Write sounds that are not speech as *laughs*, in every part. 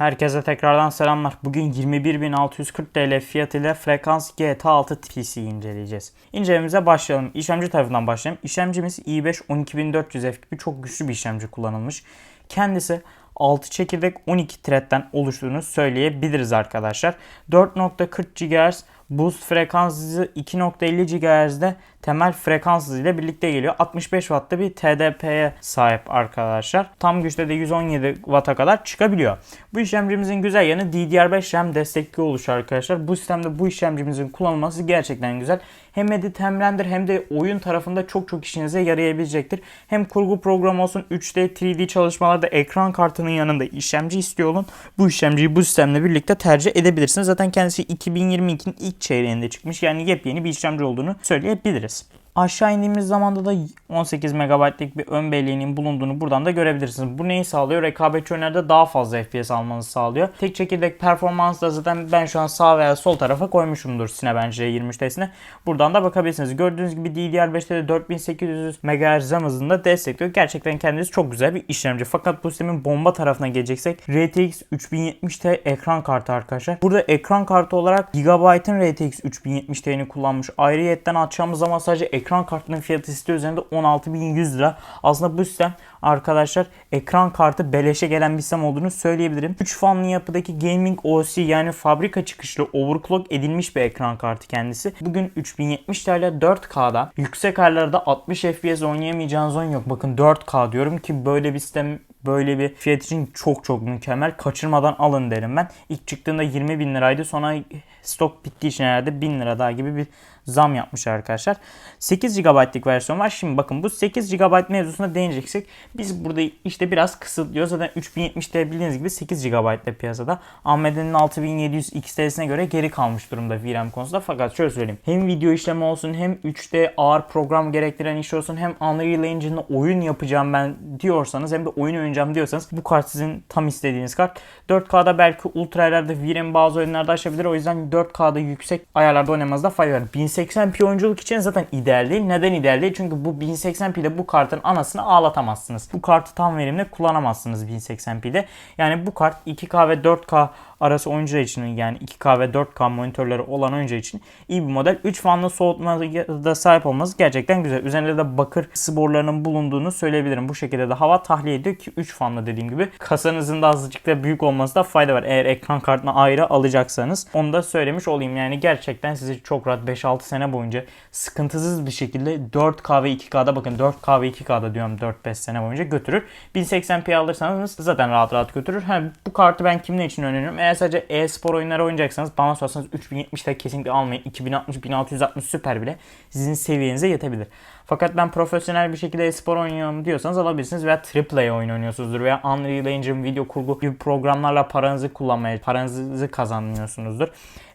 Herkese tekrardan selamlar. Bugün 21.640 TL fiyatıyla Frekans GT6 PC inceleyeceğiz. İncelememize başlayalım. İşlemci tarafından başlayalım. İşlemcimiz i5 12400F gibi çok güçlü bir işlemci kullanılmış. Kendisi 6 çekirdek 12 threadden oluştuğunu söyleyebiliriz arkadaşlar. 4.40 GHz boost frekans hızı 2.50 GHz'de temel frekans hızıyla birlikte geliyor. 65 Watt'ta bir TDP'ye sahip arkadaşlar. Tam güçte de 117 Watt'a kadar çıkabiliyor. Bu işlemcimizin güzel yanı DDR5 RAM destekli oluşu arkadaşlar. Bu sistemde bu işlemcimizin kullanılması gerçekten güzel. Hem edit hem render hem de oyun tarafında çok çok işinize yarayabilecektir. Hem kurgu programı olsun 3D 3D çalışmalarda ekran kartının yanında işlemci istiyor olun. Bu işlemciyi bu sistemle birlikte tercih edebilirsiniz. Zaten kendisi 2022'nin ilk çeyreğinde çıkmış. Yani yepyeni bir işlemci olduğunu söyleyebiliriz. Aşağı indiğimiz zamanda da 18 MB'lik bir ön belleğinin bulunduğunu buradan da görebilirsiniz. Bu neyi sağlıyor? Rekabetçi oyunlarda daha fazla FPS almanızı sağlıyor. Tek çekirdek performans da zaten ben şu an sağ veya sol tarafa koymuşumdur Cinebench J23'tesine. Buradan da bakabilirsiniz. Gördüğünüz gibi DDR5'te de 4800 MHz hızında destekliyor. Gerçekten kendisi çok güzel bir işlemci. Fakat bu sistemin bomba tarafına geleceksek RTX 3070 Ti ekran kartı arkadaşlar. Burada ekran kartı olarak Gigabyte'ın RTX 3070 Ti'ni kullanmış. Ayrıyetten açacağımız zaman sadece ekran kartının fiyatı site üzerinde 16.100 lira. Aslında bu sistem arkadaşlar ekran kartı beleşe gelen bir sistem olduğunu söyleyebilirim. 3 fanlı yapıdaki Gaming OC yani fabrika çıkışlı overclock edilmiş bir ekran kartı kendisi. Bugün 3070 TL 4K'da yüksek ayarlarda 60 FPS oynayamayacağınız oyun yok. Bakın 4K diyorum ki böyle bir sistem böyle bir fiyat için çok çok mükemmel. Kaçırmadan alın derim ben. İlk çıktığında 20 bin liraydı. Sonra stok bittiği için herhalde 1000 lira daha gibi bir zam yapmış arkadaşlar. 8 GB'lık versiyon var. Şimdi bakın bu 8 GB mevzusuna değineceksek biz burada işte biraz kısıtlıyoruz. Zaten 3070 de bildiğiniz gibi 8 GB'de piyasada. AMD'nin 6700 XT'sine göre geri kalmış durumda VRAM konusunda. Fakat şöyle söyleyeyim. Hem video işlemi olsun hem 3D ağır program gerektiren iş olsun hem Unreal Engine'da oyun yapacağım ben diyorsanız hem de oyun oynayacağım diyorsanız bu kart sizin tam istediğiniz kart. 4K'da belki ultra ayarlarda VRAM bazı oyunlarda aşabilir. O yüzden 4K'da yüksek ayarlarda oynamanızda fayda var. 1080p oyunculuk için zaten ideal değil. Neden ideal değil? Çünkü bu 1080p'de bu kartın anasını ağlatamazsınız. Bu kartı tam verimli kullanamazsınız 1080p'de. Yani bu kart 2K ve 4K arası oyuncular için yani 2K ve 4K monitörleri olan oyuncu için iyi bir model. 3 fanlı soğutma da sahip olması gerçekten güzel. Üzerinde de bakır sporlarının bulunduğunu söyleyebilirim. Bu şekilde de hava tahliye ediyor ki 3 fanlı dediğim gibi. Kasanızın da azıcık da büyük olması da fayda var. Eğer ekran kartını ayrı alacaksanız onu da söylemiş olayım. Yani gerçekten sizi çok rahat 5-6 sene boyunca sıkıntısız bir şekilde 4K ve 2K'da bakın 4K ve 2K'da diyorum 4-5 sene boyunca götürür. 1080p alırsanız zaten rahat rahat götürür. Ha, bu kartı ben kimler için öneriyorum? Eğer sadece e-spor oyunları oynayacaksanız bana sorarsanız 3070'de kesinlikle almayın. 2060, 1660 süper bile sizin seviyenize yetebilir. Fakat ben profesyonel bir şekilde e-spor oynuyorum diyorsanız alabilirsiniz veya AAA oyun oynuyorsunuzdur veya Unreal Engine video kurgu gibi programlarla paranızı kullanmaya, paranızı kazanıyorsunuzdur.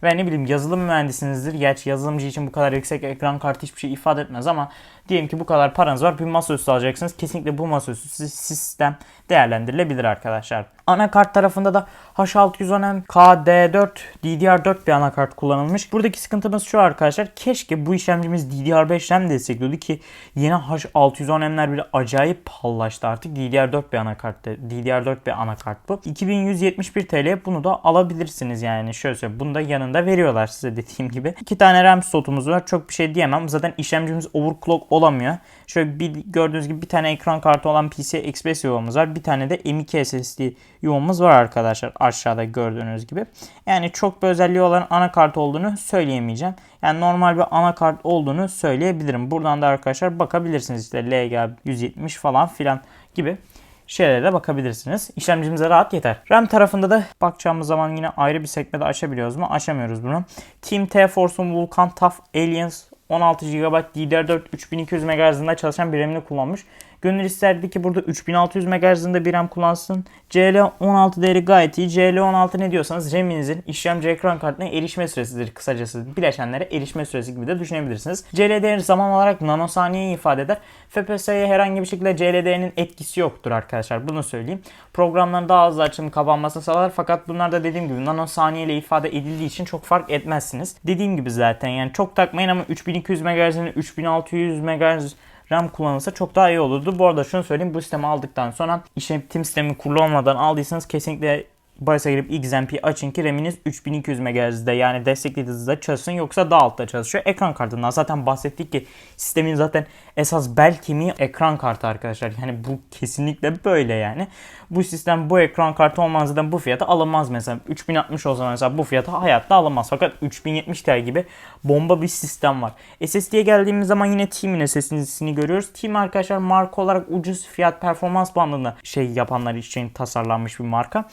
Ve ne bileyim yazılım mühendisinizdir. Gerçi yazılımcı için bu kadar yüksek ekran kartı hiçbir şey ifade etmez ama diyelim ki bu kadar paranız var bir masaüstü alacaksınız. Kesinlikle bu masaüstü sistem değerlendirilebilir arkadaşlar. Anakart tarafında da H610M KD4 DDR4 bir anakart kullanılmış. Buradaki sıkıntımız şu arkadaşlar. Keşke bu işlemcimiz DDR5 RAM destekliyordu ki yeni H610M'ler bile acayip pahalılaştı artık. DDR4 bir anakart. DDR4 bir anakart bu. 2171 TL bunu da alabilirsiniz yani. Şöyle söyleyeyim. Bunu da yanında veriyorlar size dediğim gibi. İki tane RAM slotumuz var. Çok bir şey diyemem. Zaten işlemcimiz overclock olamıyor. Şöyle bir gördüğünüz gibi bir tane ekran kartı olan PCI Express yuvamız var. Bir tane de M.2 SSD yuvamız var arkadaşlar aşağıda gördüğünüz gibi. Yani çok bir özelliği olan anakart olduğunu söyleyemeyeceğim. Yani normal bir anakart olduğunu söyleyebilirim. Buradan da arkadaşlar bakabilirsiniz işte LG 170 falan filan gibi şeylere de bakabilirsiniz. İşlemcimize rahat yeter. RAM tarafında da bakacağımız zaman yine ayrı bir sekmede açabiliyoruz mu? Açamıyoruz bunu. Team T-Force'un Vulkan TUF Aliens 16 GB DDR4 3200 MHz'ında çalışan bir RAM'ini kullanmış. Gönül isterdi ki burada 3600 MHz'ında bir RAM kullansın. CL16 değeri gayet iyi. CL16 ne diyorsanız RAM'inizin işlemci ekran kartına erişme süresidir kısacası. Bileşenlere erişme süresi gibi de düşünebilirsiniz. CL değeri zaman olarak nanosaniyeyi ifade eder. FPS'ye herhangi bir şekilde CL değerinin etkisi yoktur arkadaşlar. Bunu söyleyeyim. Programların daha hızlı açılım kapanmasını sağlar. Fakat bunlar da dediğim gibi nanosaniye ile ifade edildiği için çok fark etmezsiniz. Dediğim gibi zaten yani çok takmayın ama 3200 MHz'ini 3600 MHz RAM kullanılsa çok daha iyi olurdu. Bu arada şunu söyleyeyim bu sistemi aldıktan sonra işletim sistemi kurulu olmadan aldıysanız kesinlikle BIOS'a girip XMP açın ki RAM'iniz 3200 MHz'de yani desteklediği hızda çalışsın yoksa daha altta çalışıyor. Ekran kartından zaten bahsettik ki sistemin zaten esas bel kemiği ekran kartı arkadaşlar. Yani bu kesinlikle böyle yani. Bu sistem bu ekran kartı olmaz zaten bu fiyata alınmaz mesela. 3060 olsa mesela bu fiyata hayatta alınmaz. Fakat 3070 Ti gibi bomba bir sistem var. SSD'ye geldiğimiz zaman yine Team'in SSD'sini görüyoruz. Team arkadaşlar marka olarak ucuz fiyat performans bandında şey yapanlar için tasarlanmış bir marka.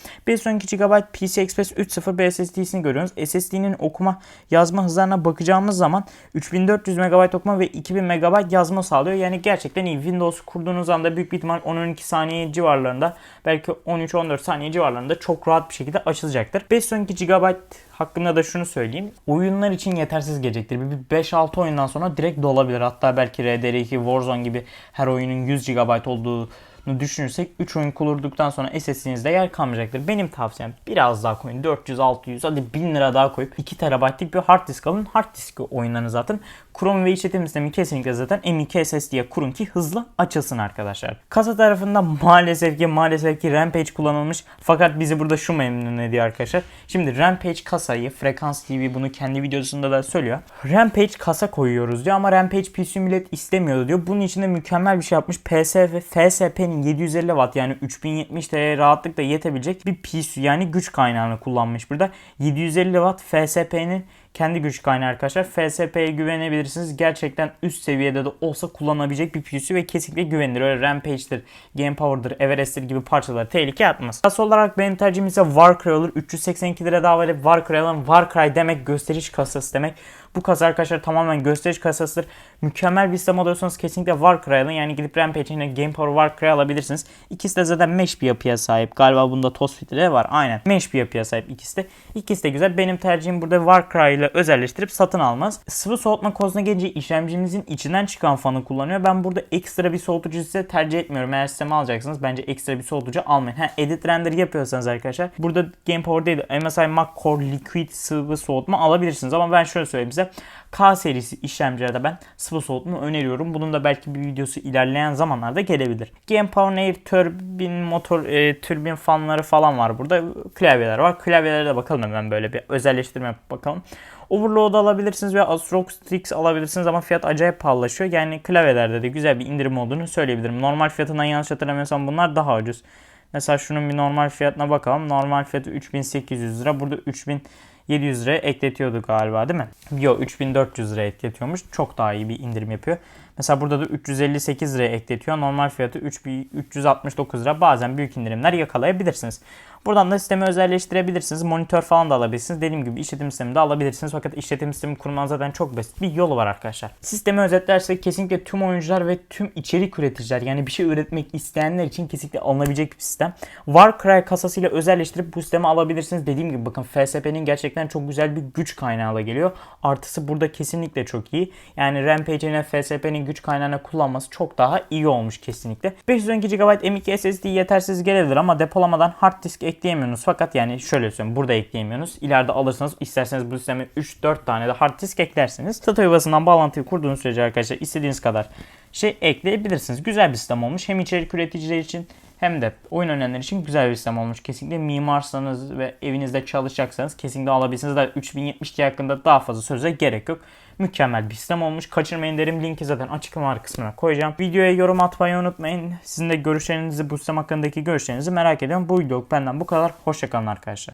512 GB PCI Express 3.0 bir SSD'sini görüyoruz. SSD'nin okuma yazma hızlarına bakacağımız zaman 3400 MB okuma ve 2000 MB yazma sağlıyor. Yani gerçekten iyi. Windows kurduğunuz anda büyük bir ihtimal 10-12 saniye civarlarında belki 13-14 saniye civarlarında çok rahat bir şekilde açılacaktır. 512 GB hakkında da şunu söyleyeyim. Oyunlar için yetersiz gelecektir. Bir 5-6 oyundan sonra direkt dolabilir. Hatta belki RDR2, Warzone gibi her oyunun 100 GB olduğu düşünürsek 3 oyun kurduktan sonra SSD'nizde yer kalmayacaktır. Benim tavsiyem biraz daha koyun. 400, 600 hadi 1000 lira daha koyup 2 TB'lik bir hard disk alın. Hard disk oyunlarını zaten Chrome ve işletim sistemi kesinlikle zaten M2 SSD'ye kurun ki hızlı açılsın arkadaşlar. Kasa tarafında *laughs* maalesef ki maalesef ki Rampage kullanılmış. Fakat bizi burada şu memnun ediyor arkadaşlar. Şimdi Rampage kasayı Frekans TV bunu kendi videosunda da söylüyor. Rampage kasa koyuyoruz diyor ama Rampage PC millet istemiyordu diyor. Bunun için de mükemmel bir şey yapmış. PS ve FSP'nin 750 Watt yani 3070 TL'ye rahatlıkla yetebilecek bir PC yani güç kaynağını kullanmış burada. 750 Watt FSP'nin kendi güç kaynağı arkadaşlar. FSP'ye güvenebilirsiniz. Gerçekten üst seviyede de olsa kullanabilecek bir PC ve kesinlikle güvenilir. Öyle Rampage'dir, Game Power'dır, Everest'tir gibi parçaları tehlike atmaz. Kasa olarak benim tercihim ise Warcry olur. 382 lira daha verip Warcry alın. Warcry demek gösteriş kasası demek. Bu kasa arkadaşlar tamamen gösteriş kasasıdır. Mükemmel bir sistem alıyorsanız kesinlikle Warcry alın. Yani gidip Rampage yine Game Power Warcry alabilirsiniz. İkisi de zaten mesh bir yapıya sahip. Galiba bunda toz filtre var. Aynen. Mesh bir yapıya sahip ikisi de. İkisi de güzel. Benim tercihim burada Warcry ile özelleştirip satın almaz. Sıvı soğutma konusuna gelince işlemcimizin içinden çıkan fanı kullanıyor. Ben burada ekstra bir soğutucu size tercih etmiyorum. Eğer sistemi alacaksınız bence ekstra bir soğutucu almayın. Ha, edit render yapıyorsanız arkadaşlar burada Game Power değil MSI Mac Core Liquid sıvı soğutma alabilirsiniz. Ama ben şöyle söyleyeyim size. K serisi işlemcilerde ben sıvı soğutma öneriyorum. Bunun da belki bir videosu ilerleyen zamanlarda gelebilir. Game Power Air türbin motor e, türbin fanları falan var burada. Klavyeler var. Klavyelere de bakalım hemen böyle bir özelleştirme yapıp bakalım. Overload alabilirsiniz ve Asrock Strix alabilirsiniz ama fiyat acayip pahalılaşıyor. Yani klavyelerde de güzel bir indirim olduğunu söyleyebilirim. Normal fiyatından yanlış hatırlamıyorsam bunlar daha ucuz. Mesela şunun bir normal fiyatına bakalım. Normal fiyatı 3800 lira. Burada 3700 lira ekletiyordu galiba değil mi? Yok 3400 lira ekletiyormuş. Çok daha iyi bir indirim yapıyor. Mesela burada da 358 liraya ekletiyor. Normal fiyatı 369 lira. Bazen büyük indirimler yakalayabilirsiniz. Buradan da sistemi özelleştirebilirsiniz. Monitör falan da alabilirsiniz. Dediğim gibi işletim sistemi de alabilirsiniz. Fakat işletim sistemi kurmanın zaten çok basit bir yolu var arkadaşlar. Sistemi özetlersek kesinlikle tüm oyuncular ve tüm içerik üreticiler yani bir şey üretmek isteyenler için kesinlikle alınabilecek bir sistem. Warcry kasasıyla özelleştirip bu sistemi alabilirsiniz. Dediğim gibi bakın FSP'nin gerçekten çok güzel bir güç kaynağıyla geliyor. Artısı burada kesinlikle çok iyi. Yani Rampage'ine FSP'nin güç kaynağını kullanması çok daha iyi olmuş kesinlikle. 512 GB M.2 SSD yetersiz gelebilir ama depolamadan hard disk ekleyemiyorsunuz. Fakat yani şöyle söyleyeyim burada ekleyemiyorsunuz. İleride alırsanız isterseniz bu sisteme 3-4 tane de hard disk eklersiniz. SATA yuvasından bağlantıyı kurduğunuz sürece arkadaşlar istediğiniz kadar şey ekleyebilirsiniz. Güzel bir sistem olmuş. Hem içerik üreticiler için hem de oyun oynayanlar için güzel bir sistem olmuş. Kesinlikle mimarsanız ve evinizde çalışacaksanız kesinlikle alabilirsiniz. Daha 3070 Ti hakkında daha fazla söze gerek yok. Mükemmel bir sistem olmuş. Kaçırmayın derim. Linki zaten açıklama kısmına koyacağım. Videoya yorum atmayı unutmayın. Sizin de görüşlerinizi bu sistem hakkındaki görüşlerinizi merak ediyorum. Bu video benden bu kadar. Hoşçakalın arkadaşlar.